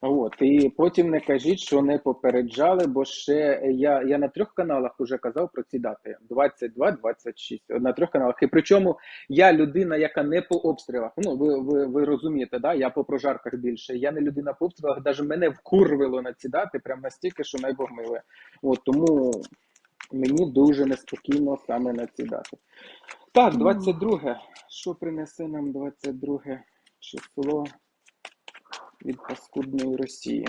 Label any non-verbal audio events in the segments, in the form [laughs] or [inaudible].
От, і потім не кажіть, що не попереджали, бо ще я, я на трьох каналах вже казав про ці дати: 22, 26, на трьох каналах. І причому я людина, яка не по обстрілах. Ну, ви, ви, ви розумієте, да? я по прожарках більше. Я не людина по обстрілах, навіть мене вкурвило на ці дати, прям настільки, що найбог миле. От, тому мені дуже неспокійно саме на ці дати. Так, 22. Що принесе нам 22 число? Від паскудної Росії.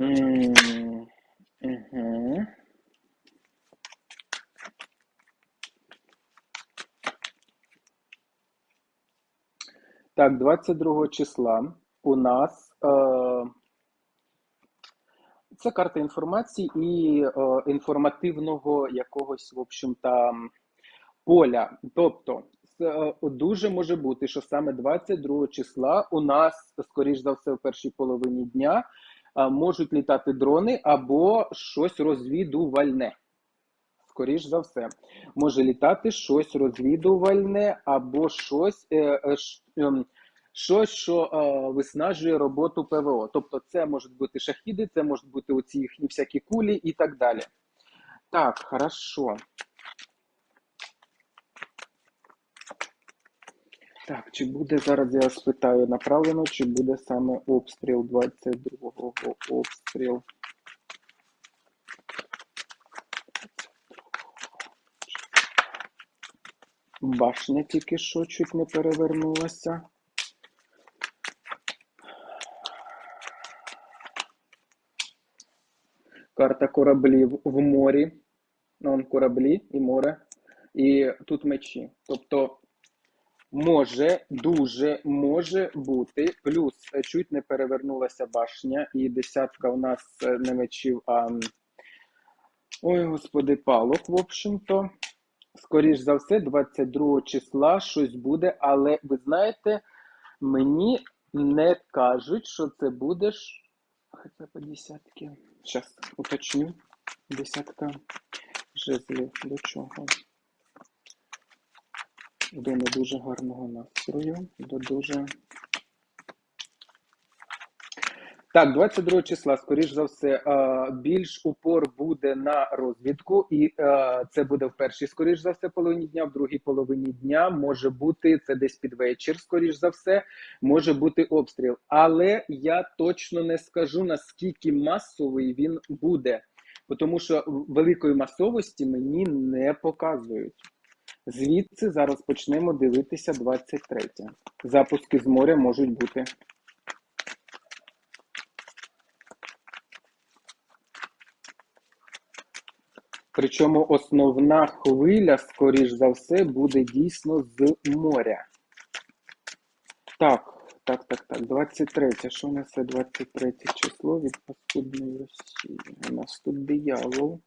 М, мгм. Так, 22 числа у нас е, це карта інформації і е, інформативного якогось, в общем там поля. Тобто, е, дуже може бути, що саме 22 числа у нас, скоріш за все, в першій половині дня е, можуть літати дрони або щось розвідувальне. Скоріш за все, може літати щось розвідувальне або щось. Е, е, ш, е, щось, що е, виснажує роботу ПВО. Тобто, це можуть бути шахіди, це можуть бути оці їхні всякі кулі і так далі. Так, хорошо. Так, чи буде зараз я спитаю направлено, чи буде саме обстріл 22-го обстріл? Башня тільки що чуть не перевернулася. Карта кораблів в морі. Вон кораблі і море. І тут мечі. Тобто може, дуже може бути. Плюс е, чуть не перевернулася башня, і десятка у нас е, не мечів, а ой, господи, палок, в общем-то. Скоріш за все, 22 числа щось буде, але ви знаєте, мені не кажуть, що це буде ж. Хоча по десятки. Зараз уточню. Десятка жезлів до чого? До не дуже гарного настрою, до дуже. Так, 22 числа, скоріш за все, е, більш упор буде на розвідку, і е, це буде в першій, скоріш за все, половині дня, в другій половині дня може бути це десь під вечір, скоріш за все, може бути обстріл. Але я точно не скажу наскільки масовий він буде, тому що великої масовості мені не показують. Звідси зараз почнемо дивитися 23. Запуски з моря можуть бути. Причому основна хвиля, скоріш за все, буде дійсно з моря. Так, так, так, так. 23. Що несе 23 число від паскудної Росії? У нас тут диявол.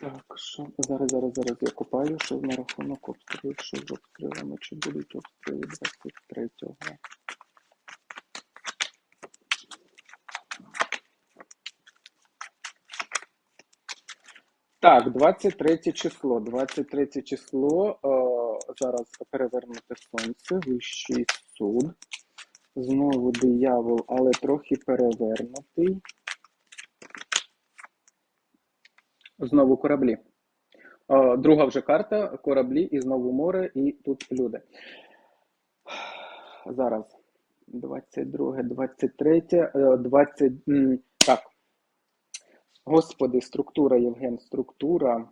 Так, що зараз, зараз, зараз я копаю, що на рахунок обстрілів, що з обстрілами, чи будуть обстріли 23-го. Так, 23 число. 23 число. Е, зараз перевернути сонце, вищий суд. Знову диявол, але трохи перевернутий. Знову кораблі. О, друга вже карта, кораблі і знову море, і тут люди. Зараз. 22, 23, 20. Так. Господи, структура, Євген, структура.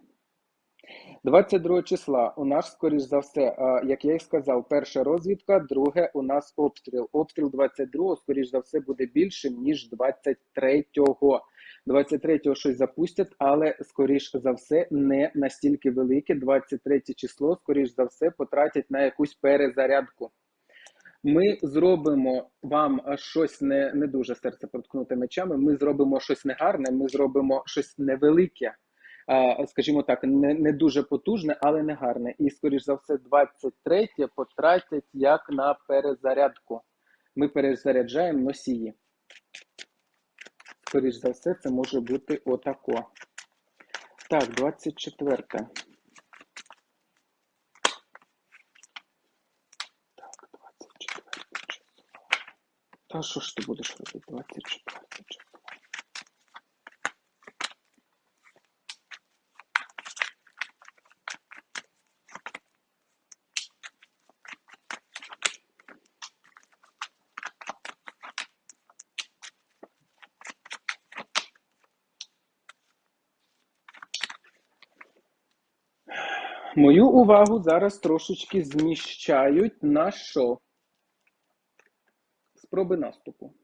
22 числа у нас, скоріш за все, як я і сказав, перша розвідка, друге у нас обстріл. Обстріл 22, скоріш за все, буде більшим, ніж 23-го. 23-го щось запустять, але скоріш за все не настільки велике. 23 число, скоріш за все, потратять на якусь перезарядку. Ми зробимо вам щось не, не дуже серце проткнути мечами. Ми зробимо щось негарне, ми зробимо щось невелике, скажімо так, не, не дуже потужне, але не гарне. І, скоріш за все, 23 потратять як на перезарядку. Ми перезаряджаємо носії. Скоріш за все, це може бути отако. Так, 24. Так, 24 число. Та що ж ти будеш робити? 24 число. Мою увагу зараз трошечки зміщають на що? Спроби наступу.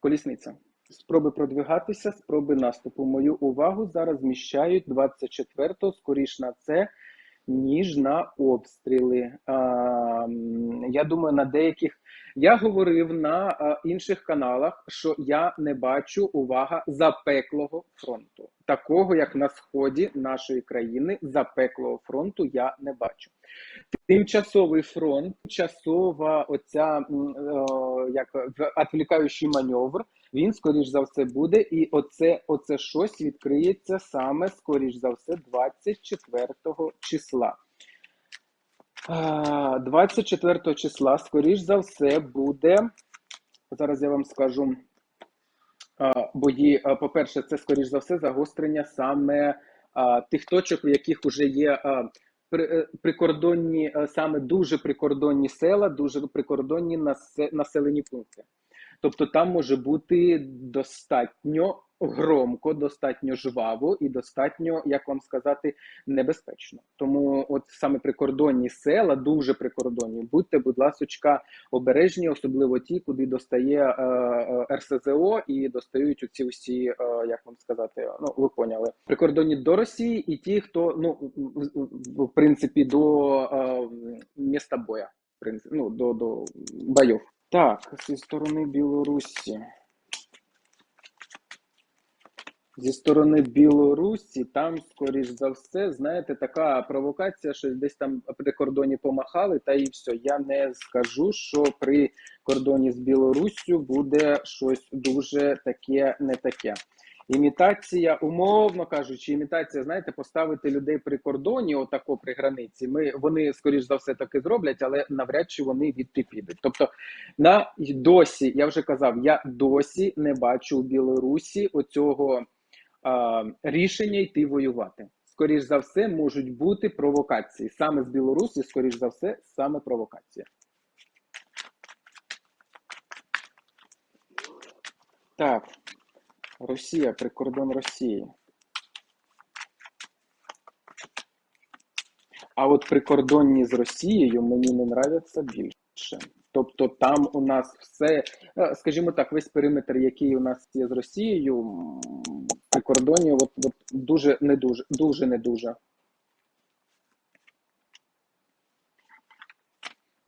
Колісниця. Спроби продвигатися, спроби наступу. Мою увагу зараз зміщають 24-го, скоріш на це, ніж на обстріли. А, я думаю, на деяких. Я говорив на інших каналах, що я не бачу увага запеклого фронту. Такого, як на сході нашої країни, запеклого фронту я не бачу. Тимчасовий фронт, тимчасова оця е, як в- відволікаючий маневр, він скоріш за все буде, і оце, оце щось відкриється саме скоріш за все 24 числа. А, 24 числа, скоріш за все, буде. Зараз я вам скажу бої. По-перше, це скоріш за все загострення саме тих точок, в яких вже є е, прикордонні, саме дуже прикордонні села, дуже прикордонні насе- населені пункти. Тобто там може бути достатньо громко, достатньо жваво і достатньо, як вам сказати, небезпечно. Тому, от саме прикордонні села, дуже прикордонні, будьте, будь ласочка, обережні, особливо ті, куди достає е, е, РСЗО і достають оці всі, е, як вам сказати, ну ви поняли, прикордонні до Росії, і ті, хто ну в принципі до е, міста боя, в принципі, ну до, до бойов. Так, зі сторони Білорусі. Зі сторони Білорусі, там, скоріш за все, знаєте, така провокація, що десь там при кордоні помахали, та і все. Я не скажу, що при кордоні з Білоруссю буде щось дуже таке, не таке. Імітація, умовно кажучи, імітація, знаєте, поставити людей при кордоні, отако при границі. Ми вони, скоріш за все, таки зроблять, але навряд чи вони відти підуть. Тобто, на досі, я вже казав, я досі не бачу у Білорусі оцього а, рішення йти воювати. Скоріш за все, можуть бути провокації. Саме з Білорусі, скоріш за все, саме провокація. Так, Росія, прикордон Росії. А от прикордонні з Росією мені не нравляться більше. Тобто там у нас все, е, скажімо так, весь периметр, який у нас є з Росією, м, при кордоні, от, от дуже не дуже, дуже не дуже.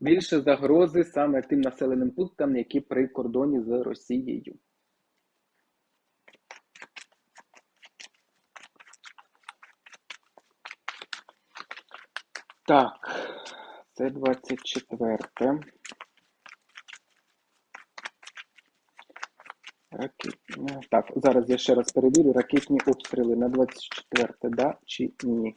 Більше загрози саме тим населеним пунктам, які при кордоні з Росією. Так, це 24. Ракетні. Так, зараз я ще раз перевірю. Ракетні обстріли на 24, да чи ні?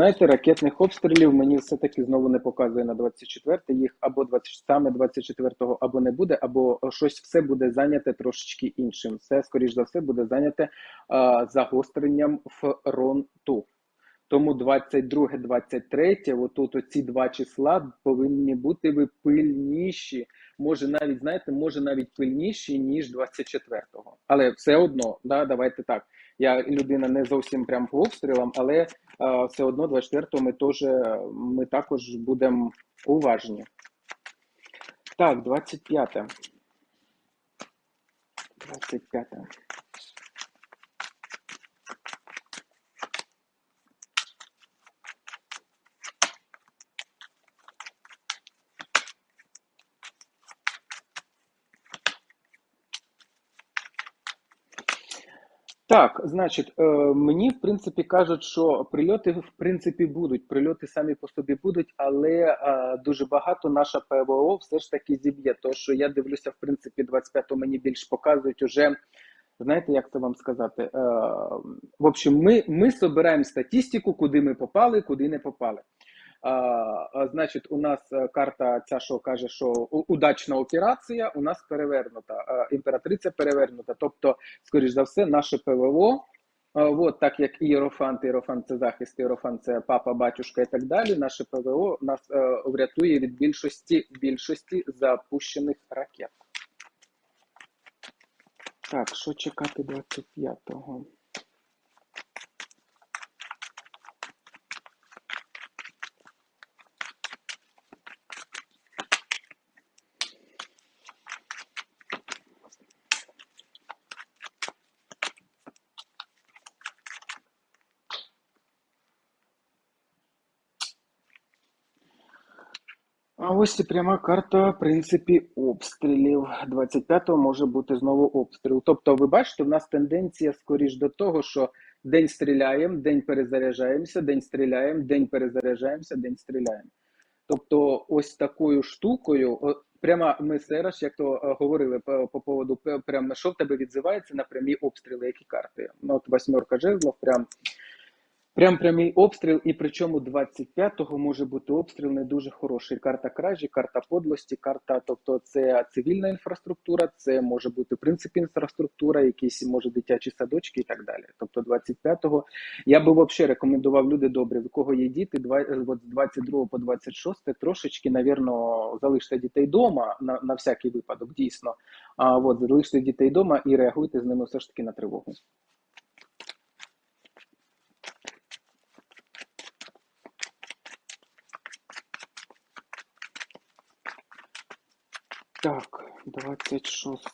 Знаєте, ракетних обстрілів мені все-таки знову не показує на 24 їх або 20, саме 24-го або не буде, або щось все буде зайняте трошечки іншим. Все, скоріш за все, буде зайняте а, загостренням фронту. Тому 22-23, отут оці два числа повинні бути ви пильніші. Може навіть, знаєте, може навіть пильніші, ніж 24-го. Але все одно, да, давайте так. Я людина не зовсім прям по обстрілам, але а, все одно 24-го ми, теж, ми також будемо уважні. Так, 25. 25. Так, значить, е, мені в принципі кажуть, що прильоти в принципі будуть. Прильоти самі по собі будуть, але е, дуже багато наша ПВО все ж таки зіб'є. То що я дивлюся, в принципі, 25-го мені більш показують уже. Знаєте, як це вам сказати? Е, в общем, ми, ми збираємо статистику, куди ми попали, куди не попали. Значить, у нас е, карта ця, що каже, що удачна операція, у нас перевернута, імператриця перевернута. Тобто, скоріш за все, наше ПВО, от так як ієрофант, ієрофант це захист, ієрофант це папа, батюшка і так далі. Наше ПВО нас е, врятує від більшості більшості запущених ракет. Так, що чекати 25-го? А ось і пряма карта, в принципі, обстрілів. 25-го може бути знову обстріл. Тобто, ви бачите, в нас тенденція скоріш до того, що день стріляємо, день перезаряджаємося, день стріляємо, день перезаряджаємося, день стріляємо. Тобто, ось такою штукою, прямо ми зараз, як то е, говорили по, по поводу, п- прямо що в тебе відзивається на прямі обстріли, які карти. Ну, от восьмерка жезлов, прям Прям прямий обстріл, і причому 25-го може бути обстріл не дуже хороший. Карта кражі, карта подлості, карта, тобто це цивільна інфраструктура, це може бути в принципі інфраструктура, якісь може дитячі садочки і так далі. Тобто 25-го я би взагалі рекомендував люди добрі, в кого є діти, з 22 по 26 трошечки, навірно, залиште дітей вдома на, на всякий випадок, дійсно. А от залиште дітей вдома і реагуйте з ними все ж таки на тривогу. Так, 26.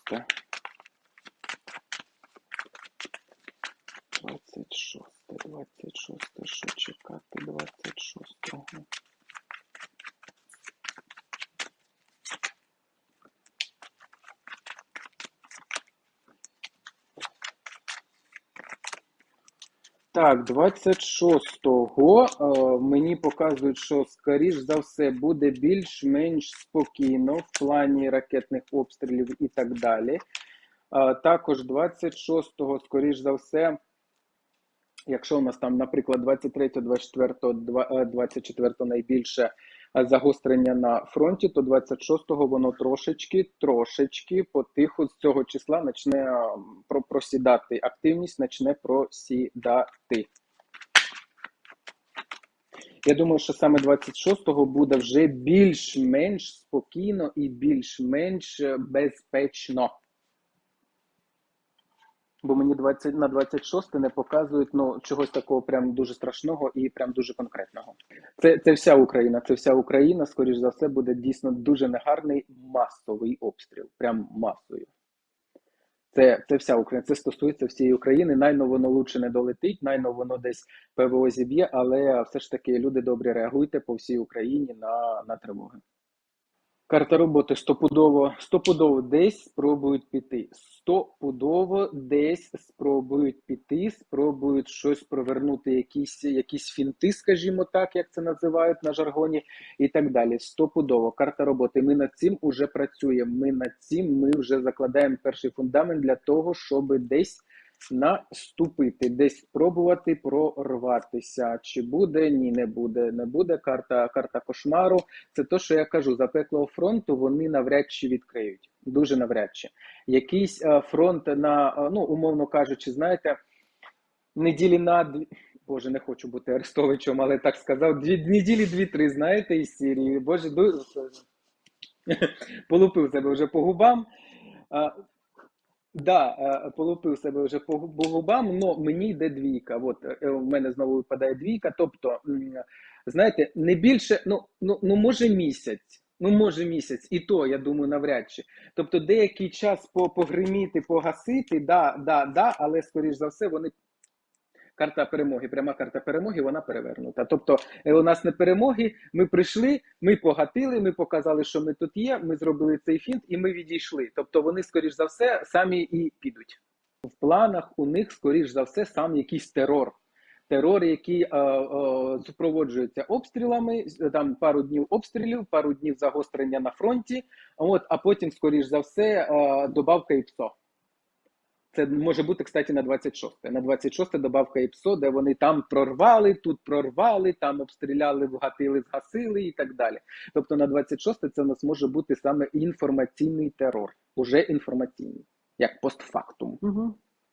26, 26, що чекати 26-го? Так, 26-го е, мені показують, що скоріш за все буде більш-менш спокійно в плані ракетних обстрілів і так далі. Е, також 26-го, скоріш за все, якщо у нас там, наприклад, 23, 24, 24 найбільше загострення на фронті, то 26-го воно трошечки, трошечки потиху з цього числа почне просідати. Активність почне просідати. Я думаю, що саме 26-го буде вже більш-менш спокійно і більш-менш е, безпечно. Бо мені 20, на 26 не показують ну, чогось такого прям дуже страшного і прям дуже конкретного. Це, це вся Україна. Це вся Україна, скоріш за все, буде дійсно дуже негарний масовий обстріл. Прям масою. Це, це вся Україна. Це стосується всієї України. Найно воно лучше не долетить, найно воно десь ПВО зіб'є, але все ж таки люди добрі реагуйте по всій Україні на, на тривоги. Карта роботи стопудово, стопудово десь спробують піти. Стопудово десь спробують піти, спробують щось провернути, якісь, якісь фінти, скажімо так, як це називають на жаргоні, і так далі. Стопудово. Карта роботи. Ми над цим уже працюємо. Ми над цим ми вже закладаємо перший фундамент для того, щоб десь наступити, десь спробувати прорватися. Чи буде? Ні, не буде. Не буде. Карта, карта кошмару. Це то, що я кажу, запеклого фронту вони навряд чи відкриють. Дуже навряд чи. Якийсь е, фронт на, е, ну, умовно кажучи, знаєте, неділі на дві. Боже, не хочу бути Арестовичем, але так сказав. Дві неділі, дві-три, знаєте, із Сірії. Боже, ду... [laughs] полупив себе вже по губам. Да, е, полупив себе вже по губам, але мені йде двійка. От у в мене знову випадає двійка. Тобто, знаєте, не більше, ну, ну, ну може місяць. Ну, може, місяць, і то, я думаю, навряд чи. Тобто, деякий час по- погриміти, погасити, да, да, да, але, скоріш за все, вони. Карта перемоги, пряма карта перемоги, вона перевернута. Тобто, е, у нас не перемоги, ми прийшли, ми погатили, ми показали, що ми тут є, ми зробили цей фінт і ми відійшли. Тобто, вони, скоріш за все, самі і підуть. В планах у них, скоріш за все, сам якийсь терор. Терор, який е, е, супроводжується обстрілами, там пару днів обстрілів, пару днів загострення на фронті, от, а потім, скоріш за все, е, добавка ІПСО. Це може бути, кстати, на 26. На 26 добавка ІПСО, де вони там прорвали, тут прорвали, там обстріляли, вгатили, згасили і так далі. Тобто на 26 це у нас може бути саме інформаційний терор, уже інформаційний, як постфактум. Угу.